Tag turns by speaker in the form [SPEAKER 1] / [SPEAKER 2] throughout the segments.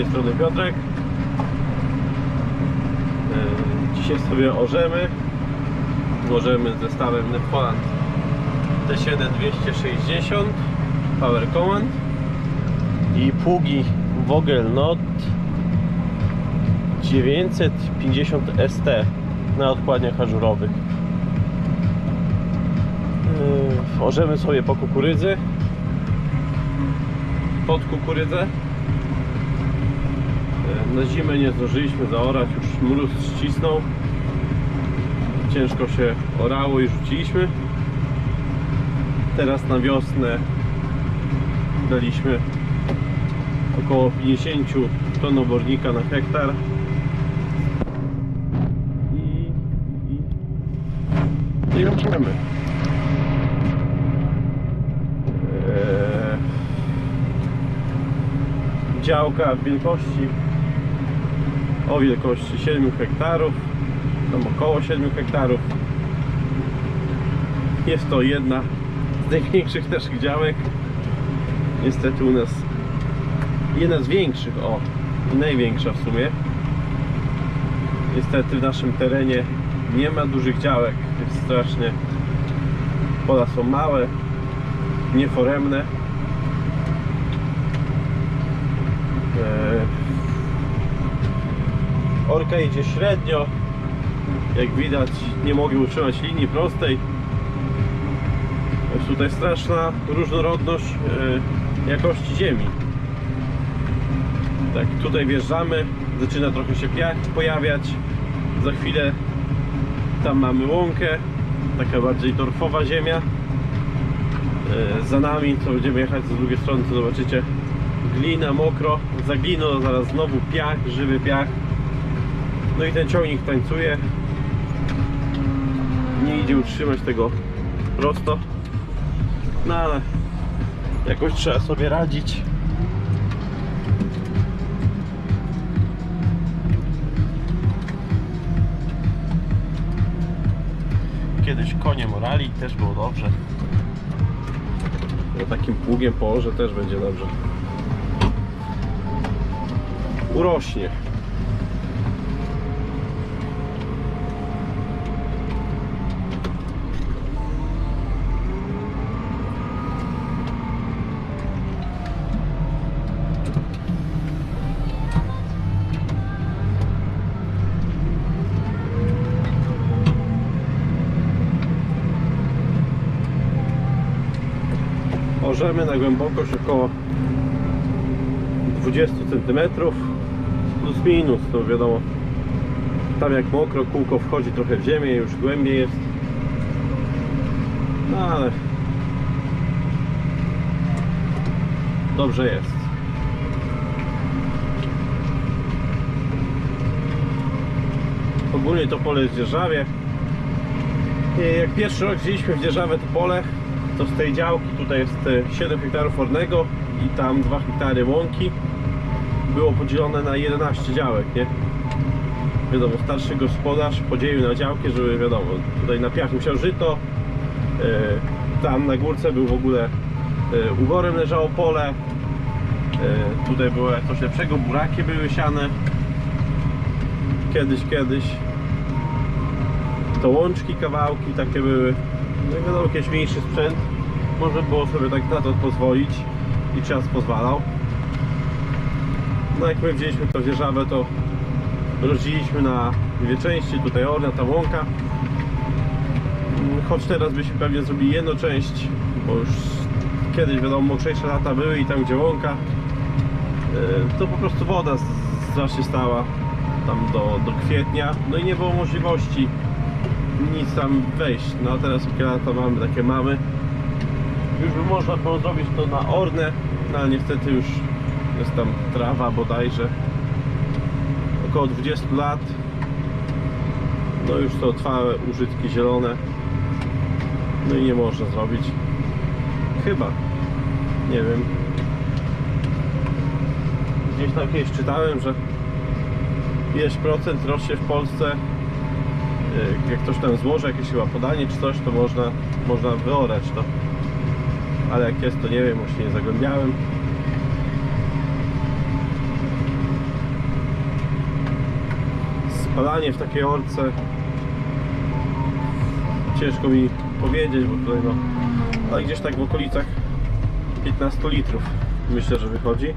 [SPEAKER 1] tej strony Piotrek. E, Dzisiaj sobie orzemy. Możemy zestawem Nepland T7 260 Power Command i pługi Vogel Not 950 ST na odkładniach ażurowych. Yy, Orzemy sobie po kukurydzy pod kukurydzę. Na zimę nie zdążyliśmy zaorać, już mróz ścisnął. Ciężko się orało i rzuciliśmy. Teraz na wiosnę daliśmy około 50 ton obornika na hektar. I, i, i robimy. Eee, działka wielkości o wielkości 7 hektarów, tam około 7 hektarów. Jest to jedna z największych naszych działek. Niestety u nas jedna z większych, o i największa w sumie. Niestety w naszym terenie nie ma dużych działek, jest strasznie. Pola są małe, nieforemne. Orka idzie średnio. Jak widać, nie mogę utrzymać linii prostej. Jest tutaj straszna różnorodność e, jakości ziemi. Tak, tutaj wjeżdżamy, zaczyna trochę się piach pojawiać. Za chwilę tam mamy łąkę, taka bardziej torfowa ziemia. E, Za nami, co będziemy jechać z drugiej strony, to zobaczycie glina, mokro, za gliną zaraz znowu piach, żywy piach. No i ten ciągnik tańcuje. Nie idzie utrzymać tego prosto. No ale jakoś trzeba sobie radzić. Kiedyś konie morali, też było dobrze. No takim pługiem położę też będzie dobrze. Urośnie. Orzemy na głębokość około 20 cm plus minus, to wiadomo. Tam jak mokro, kółko wchodzi trochę w ziemię, już głębiej jest. No ale dobrze jest. Ogólnie to pole jest dzierżawie. Jak pierwszy rok wzięliśmy w dzierżawę to pole to z tej działki tutaj jest e, 7 hektarów ornego i tam 2 hektary łąki. Było podzielone na 11 działek, nie? Wiadomo, starszy gospodarz podzielił na działki, żeby wiadomo, tutaj na piach musiał żyto, e, tam na górce był w ogóle e, ugorem leżało pole, e, tutaj było coś lepszego, buraki były siane, kiedyś, kiedyś, to łączki, kawałki takie były, no wiadomo, jakiś mniejszy sprzęt, można było sobie tak na to pozwolić i czas pozwalał. No jak my wzięliśmy to dzierżawę, to rozdzieliliśmy na dwie części, tutaj orna, ta łąka. Mm, Choć teraz byśmy pewnie zrobili jedną część, bo już kiedyś wiadomo mokrzejsze lata były i tam gdzie łąka, yy, to po prostu woda strasznie stała tam do, do kwietnia, no i nie było możliwości nic tam wejść. No teraz lata mamy, takie mamy. Już by można było zrobić to na ornę, no ale niestety już jest tam trawa bodajże. Około 20 lat. No już to trwałe użytki zielone. No i nie można zrobić. Chyba. Nie wiem. Gdzieś tam kiedyś czytałem, że ileś procent rośnie w Polsce Y, jak ktoś tam złoży jakieś chyba podanie czy coś, to można, można wyorać to. Ale jak jest, to nie wiem, właśnie nie zagłębiałem. Spalanie w takiej orce ciężko mi powiedzieć, bo tutaj no, ale gdzieś tak w okolicach 15 litrów myślę, że wychodzi.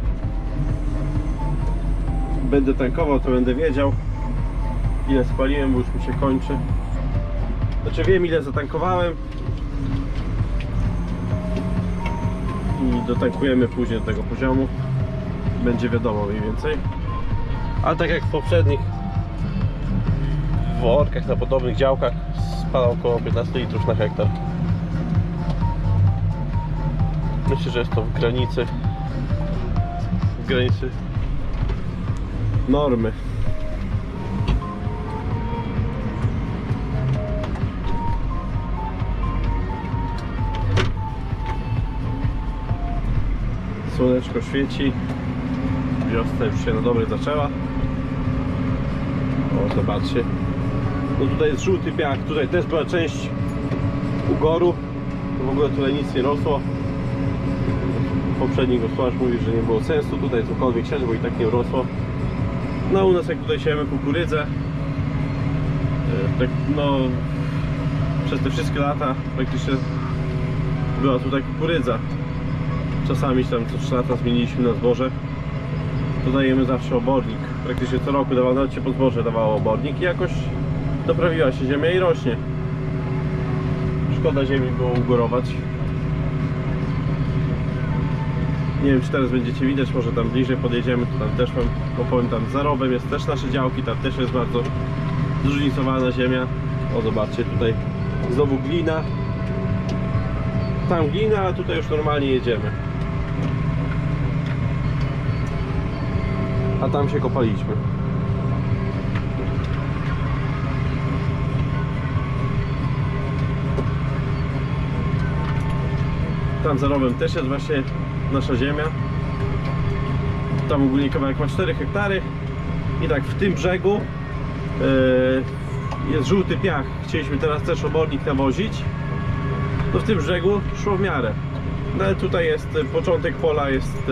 [SPEAKER 1] Będę tankował, to będę wiedział ile spaliłem, bo już mi się kończy. Znaczy wiem ile zatankowałem i dotankujemy później do tego poziomu. Będzie wiadomo mniej więcej. Ale tak jak w poprzednich workach na podobnych działkach spada około 15 litrów na hektar. Myślę, że jest to w granicy w granicy normy. Słoneczko świeci. Wiosna już się na dobre zaczęła. O, zobaczcie. No tutaj jest żółty piach. Tutaj też była część ugoru. W ogóle tutaj nic nie rosło. Poprzedni gospodarz mówi, że nie było sensu tutaj cokolwiek siać, bo i tak nie rosło. No u nas jak tutaj siejemy kukurydzę, e, tak no przez te wszystkie lata praktycznie była tutaj kukurydza. Czasami tam co 3 lata zmieniliśmy na zboże. To dajemy zawsze obornik. Praktycznie co roku dawało, nawet się po zboże dawało obornik i jakoś doprawiła się ziemia i rośnie. Szkoda ziemi było ugorować. Nie wiem czy teraz będziecie widać, może tam bliżej podjedziemy, to tam też wam opowiem, tam za rowem jest też nasze działki, tam też jest bardzo zróżnicowana ziemia. O zobaczcie, tutaj znowu glina. Tam glina, a tutaj już normalnie jedziemy. A tam się kopaliśmy. Tam za rowem też jest właśnie nasza ziemia. Tam ogólnie kawałek ma 4 hektary. I tak w tym brzegu e, jest żółty piach. Chcieliśmy teraz też obornik nawozić. To w tym brzegu szło w miarę. No ale tutaj jest e, początek pola, jest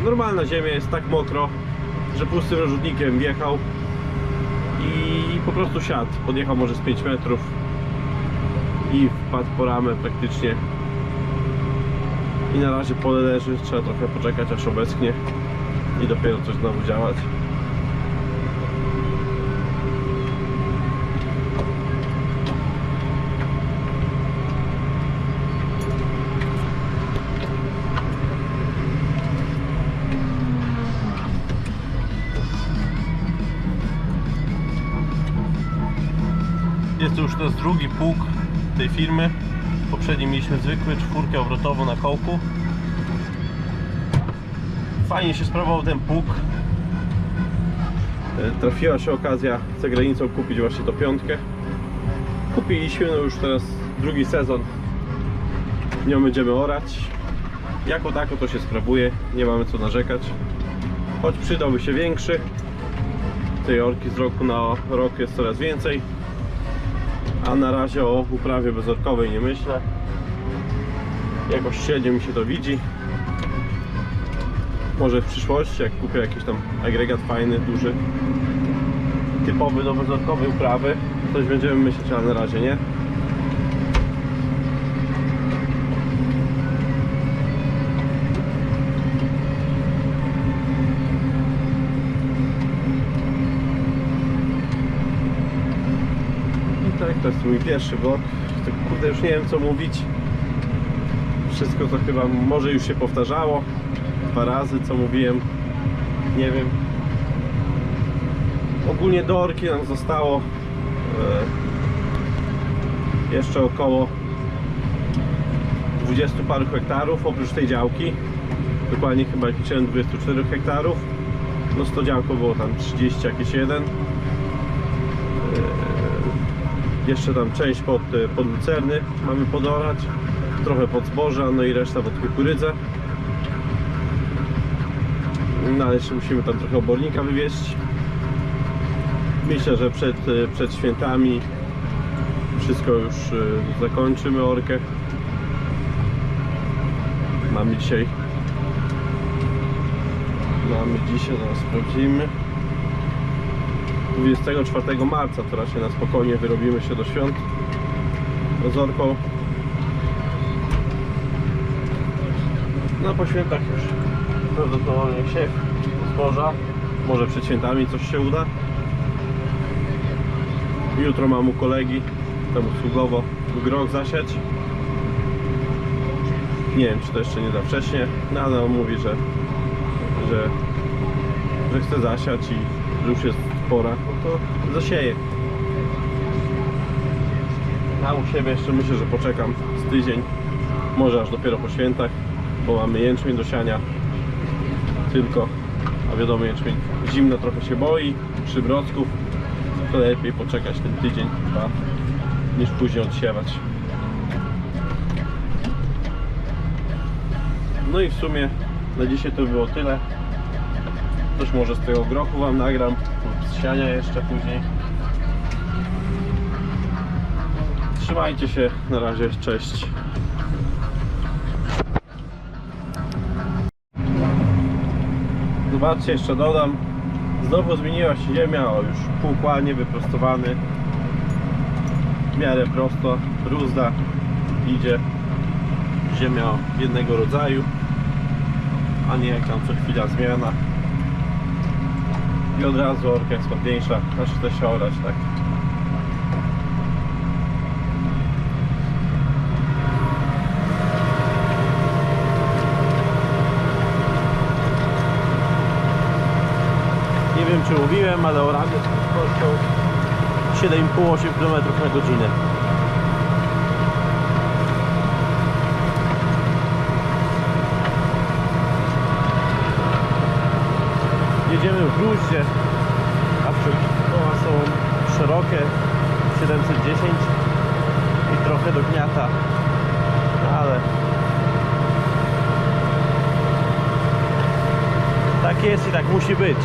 [SPEAKER 1] e, normalna ziemia, jest tak mokro, że pustym rozrzutnikiem wjechał i po prostu siadł. Podjechał może z 5 metrów i wpadł po ramę praktycznie i na razie pole leży, trzeba trochę poczekać aż obeschnie i dopiero coś znowu działać. To teraz drugi pług tej firmy. Poprzedni mieliśmy zwykły, czwórkę obrotową na kołku. Fajnie się sprawował ten pług. E, Trafiła się okazja za granicą kupić właśnie tą piątkę. Kupiliśmy, no już teraz drugi sezon. Nią będziemy orać. Jako tako to się sprawuje, nie mamy co narzekać. Choć przydałby się większy. Tej orki z roku na rok jest coraz więcej. A na razie o uprawie bezorkowej nie myślę. Jakoś średnio mi się to widzi. Może w przyszłości, jak kupię jakiś tam agregat fajny, duży, typowy do bezorkowej uprawy, coś będziemy myśleć, ale na razie nie. I tak, to jest mój pierwszy vlog. Tak, kurde, już nie wiem co mówić. Wszystko to chyba może już się powtarzało. Dwa razy co mówiłem. Nie wiem. Ogólnie do orki nam zostało e, jeszcze około 20 paru hektarów oprócz tej działki. Dokładnie chyba liczyłem 24 hektarów. No 100 działko było tam 30 jakieś jeden. Jeszcze tam część pod, e, pod lucerny mamy podorać, trochę pod zboża, no i reszta pod kukurydzę. No ale jeszcze musimy tam trochę obornika wywieźć. Myślę, że przed, e, przed świętami wszystko już e, zakończymy orkę. Mamy dzisiaj Mamy dzisiaj, zaraz sprawdzimy 24 marca to raczej na spokojnie wyrobimy się do świąt z orką. No po świętach już prawdopodobnie siew zboża. Może przed świętami coś się uda. Jutro mam u kolegi tam usługowo groch zasiać. Nie wiem czy to jeszcze nie za wcześnie, no ale on mówi, że, że, że chce zasiać i już jest pora, no to zasieję. A u siebie jeszcze myślę, że poczekam z tydzień, może aż dopiero po świętach, bo mamy jęczmień do siania tylko, a wiadomo jęczmień zimno trochę się boi, przymrozków, to lepiej poczekać ten tydzień, niż później odsiewać. No i w sumie na dzisiaj to było tyle. Coś może z tego grochu Wam nagram, siania jeszcze później. Trzymajcie się, na razie, cześć. Zobaczcie, jeszcze dodam. Znowu zmieniła się ziemia, o już półkładnie wyprostowany. W miarę prosto, ruzda idzie. Ziemia jednego rodzaju, a nie jak tam co chwila zmiana. I od razu orka jest ładniejsza, znaczy chce się orać, tak. Nie wiem czy mówiłem, ale prędkością 7,5-8 km na godzinę. Jedziemy w gruździe, a koła są szerokie 710 i trochę do gniata, ale tak jest i tak musi być.